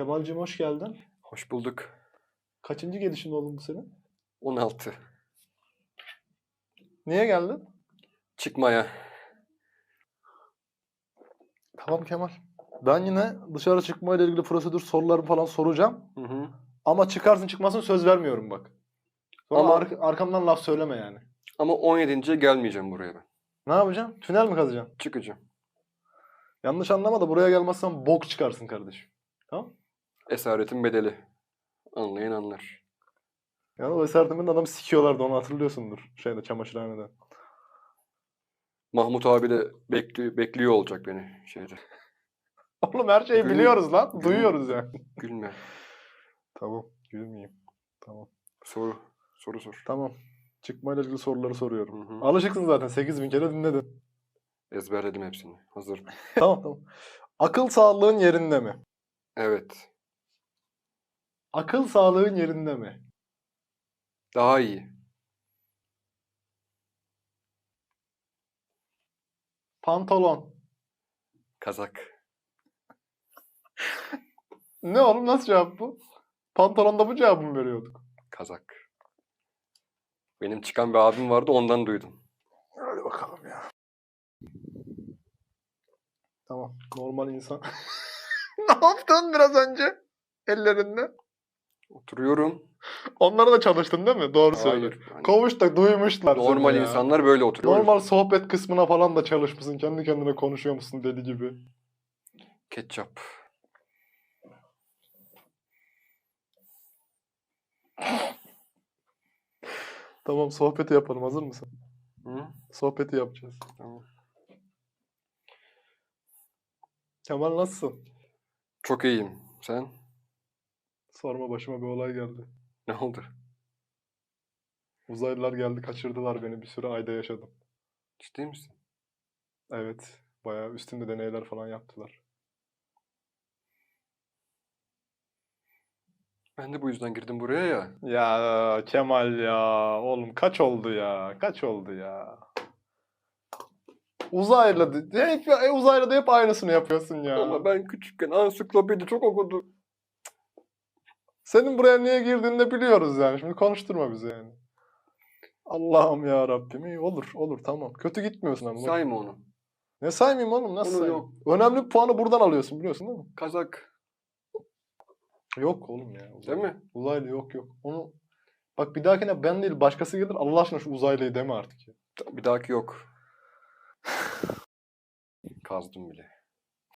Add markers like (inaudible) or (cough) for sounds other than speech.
Kemal'cim hoş geldin. Hoş bulduk. Kaçıncı gelişin oğlum bu senin? 16. Niye geldin? Çıkmaya. Tamam Kemal. Ben yine dışarı çıkmayla ilgili prosedür sorularımı falan soracağım. Hı hı. Ama çıkarsın çıkmasın söz vermiyorum bak. Sonra Ama- ark- arkamdan laf söyleme yani. Ama 17. gelmeyeceğim buraya ben. Ne yapacaksın? Tünel mi kazacaksın? Çıkacağım. Yanlış anlama da buraya gelmezsen bok çıkarsın kardeşim. Tamam? Esaretin bedeli. Anlayan anlar. Yani o eserdemin adamı sikiyorlardı onu hatırlıyorsundur. Şeyde çamaşırhanede. Mahmut abi de bekliyor, bekliyor olacak beni şeyde. (laughs) Oğlum her şeyi Gül- biliyoruz lan. gül- Duyuyoruz yani. Gülme. Tamam. Gülmeyeyim. Tamam. Soru. Soru sor. Tamam. Çıkmayla ilgili soruları soruyorum. Hı hı. Alışıksın zaten. 8000 kere dinledin. Ezberledim hepsini. Hazır. (laughs) tamam tamam. Akıl sağlığın yerinde mi? Evet. Akıl sağlığın yerinde mi? Daha iyi. Pantolon. Kazak. Ne oğlum nasıl cevap bu? Pantolonda bu cevabı mı veriyorduk? Kazak. Benim çıkan bir abim vardı ondan duydum. Hadi bakalım ya. Tamam. Normal insan. (laughs) ne yaptın biraz önce? Ellerinde. Oturuyorum. Onlara da çalıştın değil mi? Doğru söyle. Hayır. hani Kovuştuk, duymuşlar seni normal ya. insanlar böyle oturuyor. Normal sohbet kısmına falan da çalışmışsın. Kendi kendine konuşuyor musun deli gibi. Ketçap. Tamam sohbeti yapalım. Hazır mısın? Hı? Sohbeti yapacağız. Tamam. Kemal nasılsın? Çok iyiyim. Sen? Sorma başıma bir olay geldi. (laughs) Ne oldu? Uzaylılar geldi kaçırdılar beni. Bir süre ayda yaşadım. Ciddi misin? Evet. Bayağı üstümde deneyler falan yaptılar. Ben de bu yüzden girdim buraya ya. Ya Kemal ya. Oğlum kaç oldu ya? Kaç oldu ya? Uzaylı. Hep, e, uzaylı da hep aynısını yapıyorsun ya. Ama ben küçükken ansiklopedi çok okudum. Senin buraya niye girdiğini de biliyoruz yani. Şimdi konuşturma bizi yani. Allah'ım ya Rabbim. İyi olur, olur tamam. Kötü gitmiyorsun ama. Sayma onu. Ne saymayayım oğlum? Nasıl Onu sayayım? yok. Önemli bir puanı buradan alıyorsun biliyorsun değil mi? Kazak. Yok oğlum ya. Değil uzaylı. mi? Uzaylı yok yok. Onu Bak bir dahakine ben değil başkası gelir. Allah aşkına şu uzaylıyı deme artık ya. Bir dahaki yok. (sighs) Kazdım bile.